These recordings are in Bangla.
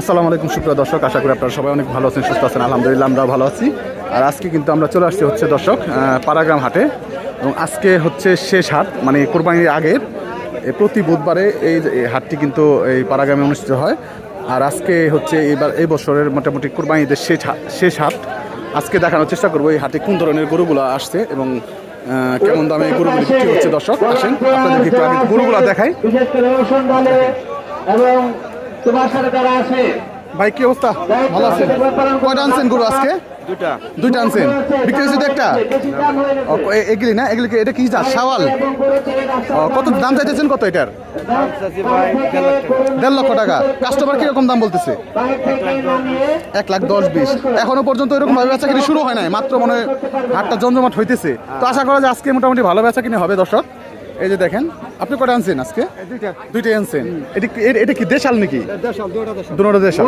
আসসালামু আলাইকুম, সুপ্রিয় দর্শক, আশা করি আপনারা সবাই অনেক ভালো আছেন, সুস্থ আছেন। আলহামদুলিল্লাহ আমরা ভালো আছি। আর আজকে কিন্তু আমরা চলে আসছি হচ্ছে দর্শক পাড়াগ্রাম হাটে। এবং আজকে হচ্ছে শেষ হাট মানে কোরবানির আগের প্রতি বুধবারে এই হাটটি কিন্তু এই পাড়াগ্রামে অনুষ্ঠিত হয়। আর আজকে হচ্ছে এবার এই বছরের মোটামুটি কোরবানিদের শেষ শেষ হাট। আজকে দেখানোর চেষ্টা করব এই হাটে কোন ধরনের গরুগুলো আসছে এবং কেমন দামে গরুগুলো বিক্রি হচ্ছে দর্শক, আসেন। আপনাদেরকে গরুগুলো দেখাই। তোমার সাথে যারা আছে ভাই কি অবস্থা? ভালো আছেন? কয়টা আনছেন গরু আজকে? দুটা দুইটা আনছেন। বিক্রি হয়েছে তো একটা? এগুলি না? এগুলি এটা কি জাত? সাওয়াল কত দাম চাইতেছেন কত এটার? দেড় দেড় লক্ষ টাকা। কাস্টমার কীরকম দাম বলতেছে? এক লাখ দশ বিশ। এখনও পর্যন্ত এরকম ভাবে বেচা কিনে শুরু হয় নাই। মাত্র মনে হয় হাটটা জমজমাট হইতেছে। তো আশা করা যায় আজকে মোটামুটি ভালো বেচা কিনে হবে দর্শক। এই যে দেখেন আপনি কটা আনছেন আজকে? দুইটা। আনছেন। এটা কি- এ- এটা কি দেশাল নাকি? দুটা দেশাল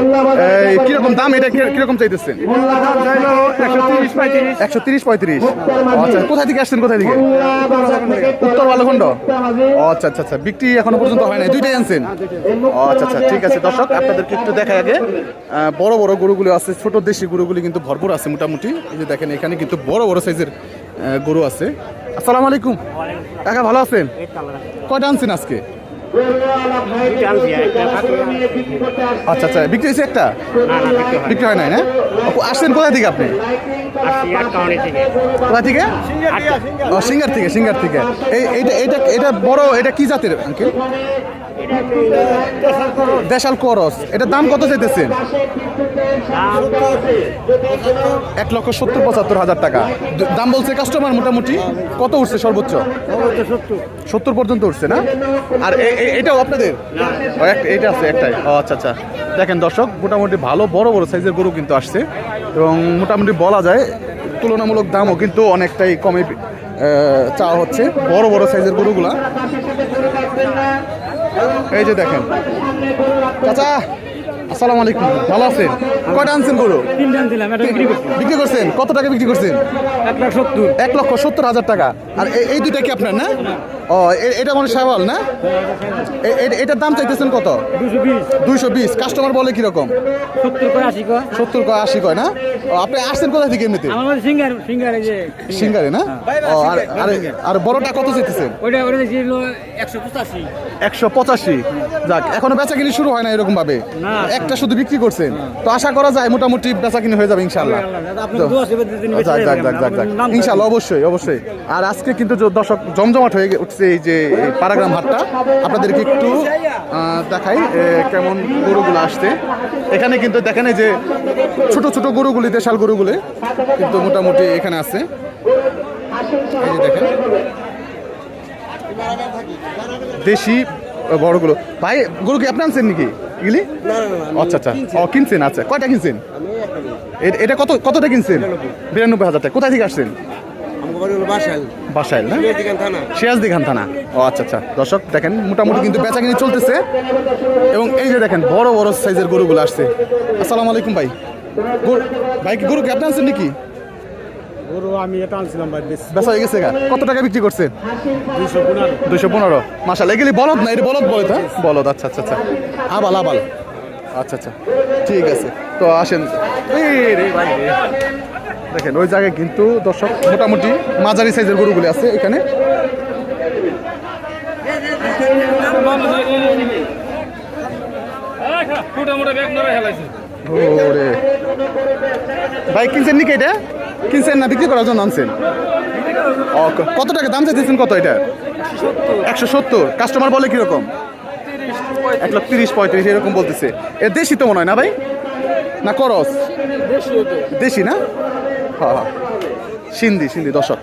এই কীরকম দাম এটা কি- কীরকম চাইতেছেন? একশো তিরিশ পঁয়ত্রিশ। আচ্ছা কোথায় থেকে আসছেন কোথায় থেকে? উত্তর বালুখণ্ড? আচ্ছা আচ্ছা আচ্ছা। বিক্রি এখনও পর্যন্ত হয় নাই। দুইটাই আনছেন? আচ্ছা আচ্ছা ঠিক আছে দর্শক আপনাদেরকে একটু দেখা আগে। বড় বড় গরুগুলো আছে ছোট দেশি গরুগুলি কিন্তু ভরপুর আছে মোটামুটি। এই যে দেখেন এখানে কিন্তু বড় বড় সাইজের গরু আছে। আসসালামু আলাইকুম। কাকা ভালো আছেন? কয়টা আনছেন আজকে? আচ্ছা আচ্ছা বিক্রি হয়েছে একটা? বিক্রি হয় নাই না? আসছেন কোথায় থেকে আপনি? কোথা থেকে? সিঙ্গার থেকে। সিঙ্গার থেকে এই এটা এটা এটা বড় এটা কি জাতের আঙ্কেল? দেশাল করস। এটার দাম কত চাইতেছেন এক লক্ষ সত্তর, পঁচাত্তর হাজার টাকা। দাম বলছে কাস্টমার মোটামুটি কত উঠছে সর্বোচ্চ? সত্তর পর্যন্ত উঠছে না? আর এটাও আপনাদের? এটা আছে একটাই। ও আচ্ছা আচ্ছা। দেখেন দর্শক, মোটামুটি ভালো, বড় বড় সাইজের গরু কিন্তু আসছে। এবং মোটামুটি বলা যায়, তুলনামূলক দামও কিন্তু অনেকটাই কমে চাওয়া হচ্ছে বড় বড় সাইজের গরুগুলা। এই যে দেখেন। চাচা আসসালামু আলাইকুম। ভালো আছেন? কয়টা আনছেন গরু? তিনটা দিলাম এটা বিক্রি করছি। বিক্রি করছেন? কত টাকা বিক্রি করছেন? এক এক লক্ষ সত্তর হাজার টাকা। আর এই দুইটা কি আপনার না? ও এটা মানে সাবাল না? এটার দাম চাইতেছেন কত? দুইশো বিশ। কাস্টমার বলে কীরকম? সত্তর কয়। আশি কয় না? আপনি আসছেন কোথা থেকে এমনিতে? আমার সিঙ্গার সিঙ্গার যে সিঙ্গারে না? ও আর আর- আর বড়টা কত চাইতেছেন? ওইটা ওটা ছিল একশো পঁচাশি। যাক এখনও বেচা কিনি শুরু হয় না এরকম ভাবে না। একটা শুধু বিক্রি করছেন। তো আশা করা যায় মোটামুটি বেচা কিনি হয়ে যাবে ইনশাল্লাহ ইনশাল্লাহ অবশ্যই অবশ্যই। আর আজকে কিন্তু দর্শক জমজমাট হয়ে উঠছে এই যে পারাগ্রাম হাটটা। আপনাদেরকে একটু দেখাই কেমন গরুগুলো আসছে। এখানে কিন্তু দেখেন এই যে ছোট ছোট গরুগুলি দেশাল গরুগুলি কিন্তু মোটামুটি এখানে আছে। এই যে দেখেন। দেশি বড়গুলো। ভাই গরু কি আপনি আনছেন নাকি? এগুলি? আচ্ছা আচ্ছা। ও কিনছেন আচ্ছা। কয়টা কিনছেন? এটা কত কতটা কিনছেন? বিরানব্বই হাজার টাকা। কোথায় থেকে আসছেন? বাসাইল। না? সিরাজদি খান থানা। ও আচ্ছা আচ্ছা। দর্শক দেখেন মোটামুটি কিন্তু বেচাকিনি চলতেছে। এবং এই যে দেখেন বড় বড় সাইজের গরুগুলো আসছে। আসসালামু আলাইকুম ভাই। গরু- ভাই কি গরু কি আপনি আনছেন নাকি? গরু আমি এটা আনছিলাম ভাই বেচা হয়ে গেছে কত টাকা বিক্রি করছেন দুইশো পনেরো। দুইশো পনেরো। মাসাল এগুলি বলদ না? এটা বলদ বলদ হ্যাঁ? বলদ আচ্ছা আচ্ছা আচ্ছা। আবাল আবাল। আচ্ছা আচ্ছা। ঠিক আছে তো আসেন। এই রে ভাই রে। দেখেন ওই জায়গায় কিন্তু দর্শক মোটামুটি মাঝারি সাইজের গরুগুলি আছে এখানে। ওরে। ভাই কিনছেন নাকি এটা? কিনছেন না বিক্রি করার জন্য আনছেন? কত টাকা দাম চাইতেছেন কত এটা? একশো সত্তর। কাস্টমার বলে কীরকম? এক লাখ তিরিশ পঁয়ত্রিশ এরকম বলতেছে। এ দেশি তো মনে হয় না ভাই? না করস? দেশি না? হ্যাঁ হ্যাঁ সিন্ধি সিন্ধি দশক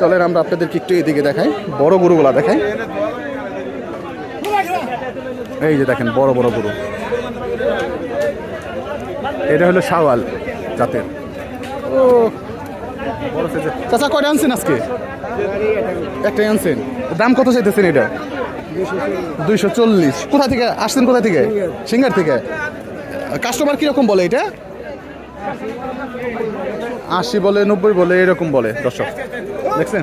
চলেন আমরা আপনাদেরকে একটু এদিকে দেখাই বড় গরুগুলা দেখাই। এই যে দেখেন বড় বড় গরু। এটা হলো শাওয়াল জাতের। ও। চাচা, কয়টা আনছেন আজকে? একটাই আনছেন। দাম কত চাইতেছেন এটা? দুইশো চল্লিশ। কোথা থেকে? আসছেন কোথা থেকে? সিঙ্গার থেকে? কাস্টমার কীরকম বলে এটা? আশি বলে, নব্বই বলে, এরকম বলে, দর্শক। দেখছেন?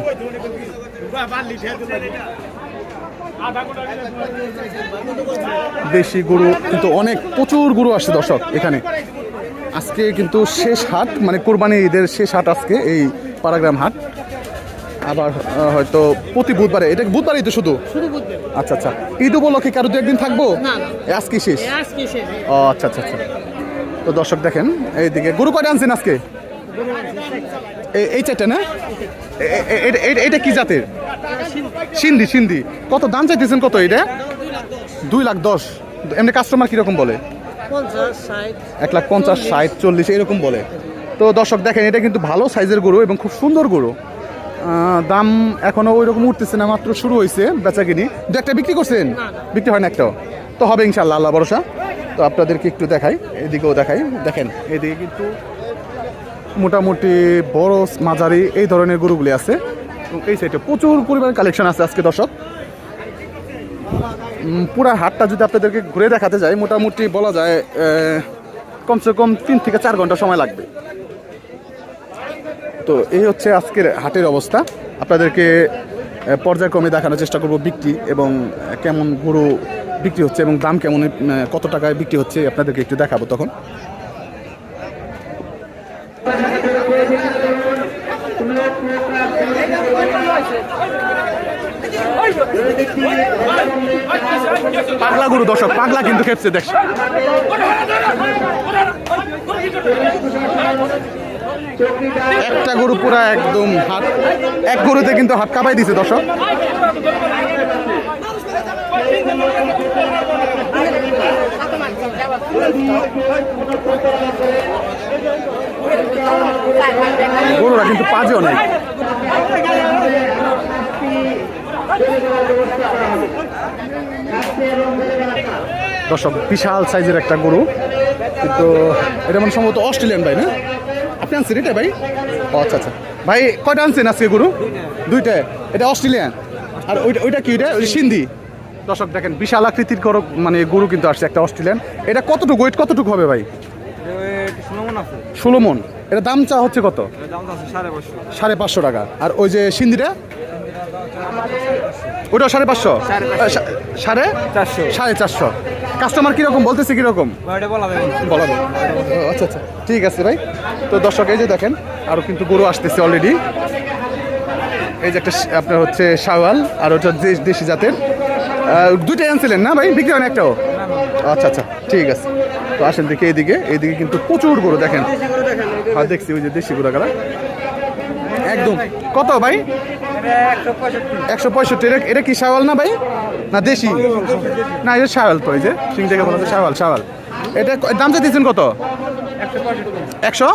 দেশি গরু, কিন্তু অনেক, প্রচুর গরু আসছে দর্শক এখানে। আজকে কিন্তু শেষ হাট মানে কোরবানি ঈদের শেষ হাট আজকে এই পারাগ্রাম হাট। আবার হয়তো প্রতি বুধবারে এটা বুধবারই তো শুধু? আচ্ছা আচ্ছা। ঈদ উপলক্ষে কারও দু একদিন থাকব? আজকে শেষ? ও আচ্ছা আচ্ছা আচ্ছা। তো দর্শক দেখেন এইদিকে গরু কয়টা আনছেন আজকে? এই চারটা না? এটা কি জাতের? সিন্ধি সিন্ধি। কত দাম চাইতেছেন কত এটা? দুই লাখ দশ। এমনি কাস্টমার কীরকম বলে? এক লাখ পঞ্চাশ ষাট চল্লিশ এরকম বলে। তো দর্শক দেখেন এটা কিন্তু ভালো সাইজের গরু এবং খুব সুন্দর গরু। দাম এখনও ওই রকম উঠতেছে না মাত্র শুরু হয়েছে বেচা কিনি দু একটা বিক্রি করছেন? বিক্রি হয় না একটাও? তো হবে ইনশাল্লাহ আল্লাহ ভরসা। তো আপনাদেরকে একটু দেখাই এদিকেও দেখাই। দেখেন এদিকে কিন্তু মোটামুটি বড় মাঝারি এই ধরনের গরুগুলি আছে। এই সাইডে প্রচুর পরিমাণে কালেকশন আছে আজকে দর্শক। পুরা হাটটা যদি আপনাদেরকে ঘুরে দেখাতে যাই, মোটামুটি বলা যায় কমসে কম তিন থেকে চার ঘণ্টা সময় লাগবে। তো এই হচ্ছে আজকের হাটের অবস্থা। আপনাদেরকে পর্যায়ক্রমে দেখানোর চেষ্টা করব বিক্রি এবং কেমন গরু বিক্রি হচ্ছে এবং দাম কেমন কত টাকায় বিক্রি হচ্ছে আপনাদেরকে একটু দেখাবো তখন। পাগলা গরু দর্শক, পাগলা কিন্তু খেপছে, দেখ। একটা গরু পুরা একদম হাত এক গরুতে কিন্তু হাত কাঁপাই দিছে দর্শক। গরুরা কিন্তু পাজে অনেক দর্শক বিশাল সাইজের একটা গরু। কিন্তু এটা মানে সম্ভবত অস্ট্রেলিয়ান ভাই না? আপনি আনছেন এটা ভাই? ও আচ্ছা আচ্ছা। ভাই কয়টা আনছেন আজকে গরু? দুইটা। এটা অস্ট্রেলিয়ান। আর ওইটা ওইটা কি এটা? ওই সিন্ধি। দর্শক দেখেন বিশাল আকৃতির গরু মানে গরু কিন্তু আসছে একটা অস্ট্রেলিয়ান। এটা কতটুকু? ওয়েট কতটুকু হবে ভাই? ষোলো মন। এটা দাম চা হচ্ছে কত? সাড়ে পাঁচশো টাকা। আর ওই যে সিন্ধিটা? ওটা সাড়ে পাঁচশো? সাড়ে চারশো। সাড়ে চারশো। কাস্টমার কীরকম? বলতেছে কীরকম? বলা আচ্ছা আচ্ছা। ঠিক আছে ভাই। তো দর্শক এই যে দেখেন আরও কিন্তু গরু আসতেছে অলরেডি এই যে একটা আপনার হচ্ছে শাওয়াল আর ওটা দেশ দেশি জাতের। আহ, দুইটাই আনছিলেন না ভাই? বিক্রি হয় একটাও? আচ্ছা আচ্ছা। ঠিক আছে। তো আসেন দেখি এইদিকে। এইদিকে কিন্তু প্রচুর গরু দেখেন। হ্যাঁ দেখছি ওই যে দেশি গরু একদম। কত ভাই? একশো পঁয়ষট্টি। এটা এটা কি শাওয়াল না ভাই? না দেশি? না এটা শাওয়াল তো এই যে সিং থেকে বলা শাওয়াল শাওয়াল। এটা দাম চাইতেছেন কত? একশো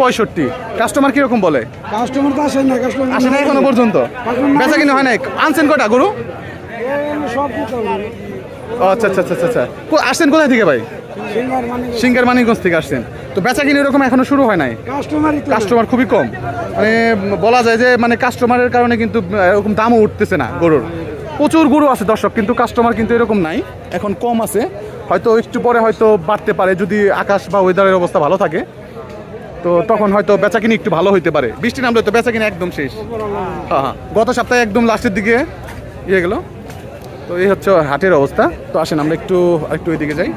পঁয়ষট্টি। কাস্টমার কীরকম বলে? কাস্টমার তো আসেন না কাস্টমার আসে না এখনও পর্যন্ত? বেচা কিনে হয় না আনছেন কটা গরু? আচ্ছা আচ্ছা আচ্ছা আচ্ছা কো- আসছেন কোথায় থেকে ভাই? সিঙ্গার মানে সিঙ্গার মানিকগঞ্জ থেকে আসছেন। তো বেচা কিনে এরকম এখনও শুরু হয় নাই? কাস্টমার খুবই কম। মানে বলা যায় যে মানে কাস্টমারের কারণে কিন্তু এরকম দামও উঠতেছে না গরুর। প্রচুর গরু আছে দর্শক কিন্তু কাস্টমার কিন্তু এরকম নাই। এখন কম আছে। হয়তো একটু পরে হয়তো বাড়তে পারে যদি আকাশ বা ওয়েদারের অবস্থা ভালো থাকে। তো তখন হয়তো বেচাকিনি একটু ভালো হইতে পারে। বৃষ্টি নামলে তো বেচাকিনি একদম শেষ। হ্যাঁ হ্যাঁ। গত সপ্তাহে একদম লাস্টের দিকে ইয়ে গেল। তো এই হচ্ছে হাটের অবস্থা। তো আসেন আমরা একটু একটু ওইদিকে যাই।